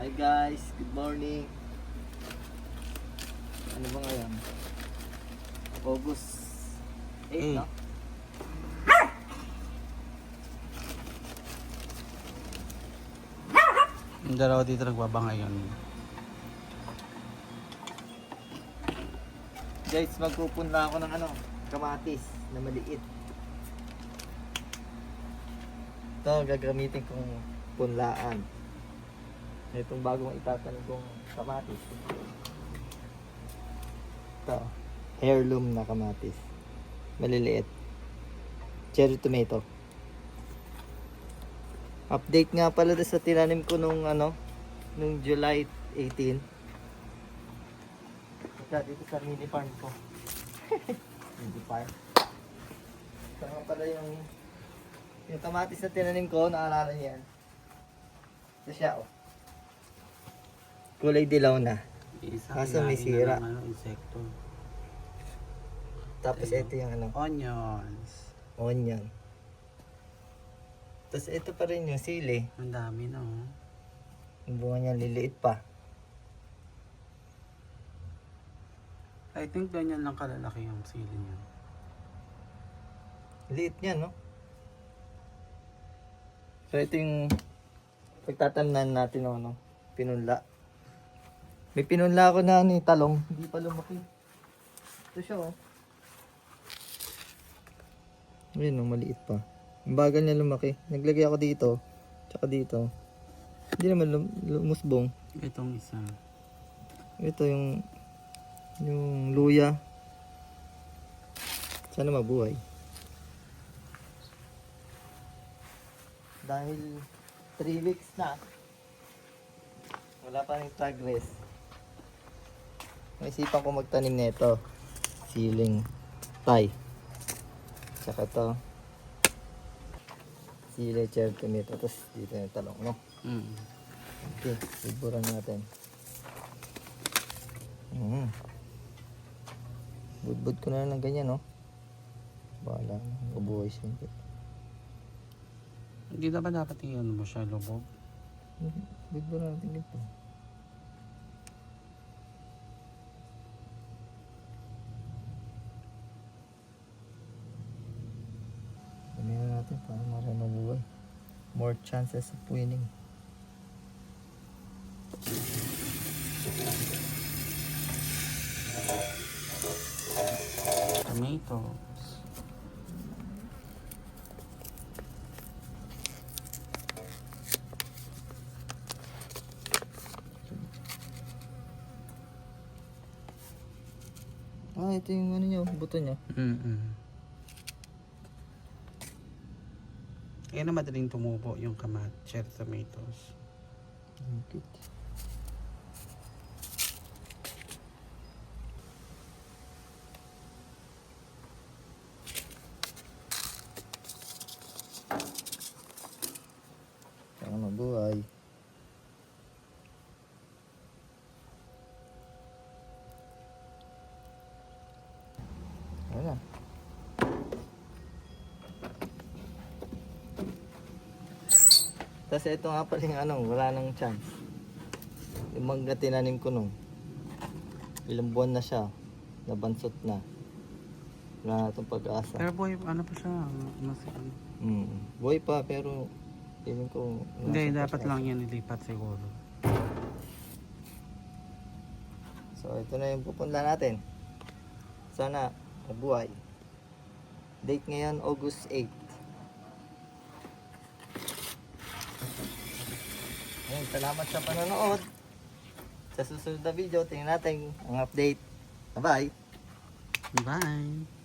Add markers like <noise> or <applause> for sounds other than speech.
Hi guys, good morning. Ano ba ngayon? August 8, no? Yung dalawa dito nagbaba ngayon. Guys, magpupunla ako ng ano, kamatis na maliit. Ito, gagamitin kong punlaan. Itong bagong itatanim kong kamatis. Ito, heirloom na kamatis. Maliliit. Cherry tomato. Update nga pala sa tinanim ko nung ano, nung July 18. Ito, dito sa mini farm ko. <laughs> mini farm. Ito nga pala yung yung kamatis na tinanim ko, naalala niyo yan. Ito siya, oh. Kulay dilaw na. Isa Kaso may sira. na ng ano, insekto. Tapos Ayun. ito yung ano, Onions. onion. Tapos ito pa rin yung sili. Ang dami no. Yung bunga niya liliit pa. I think ganyan lang kalalaki yung sili niya. Liit niya, no? So ito yung pagtatamnan natin ano, pinunla. May pinunla ako na ni talong, hindi pa lumaki. Ito siya, oh. Ayun, oh, maliit pa. Ang bagal niya lumaki. Naglagay ako dito, tsaka dito. Hindi naman lum- lumusbong. Itong isa. Ito yung yung luya. Sana mabuhay. Dahil 3 weeks na. Wala pa rin progress. Naisipan ko magtanim nito. Siling Thai. Tsaka to. Sili cherry tomato. Tapos dito yung talong, no? Mm. Okay, iburan natin. Mm. Budbud ko na lang ng ganyan, no? Bahala na. Ubuhay siyempre. Hindi na ba dapat i-ano mo siya, lubog? Budburan natin dito. Ano natin para marami mabuhay. More chances of winning. Tomatoes. Ah, ito yung ano niya, buto niya. Mm-mm. Kaya na madaling tumubo yung kamat, cherry tomatoes. Okay. Sana mabuhay. Wala. Tapos ito nga pala yung ano, wala nang chance. Yung mangga tinanim ko nung ilang buwan na siya, nabansot na. Wala na itong pag-asa. Pero boy, ano pa siya? Mas, Mm. Buhay pa pero feeling ko hindi, dapat lang yan ilipat siguro. So ito na yung pupunla natin. Sana mabuhay. Date ngayon August 8. Ayun, salamat sa panonood. Sa susunod na video, tingnan natin ang update. Bye-bye! Bye!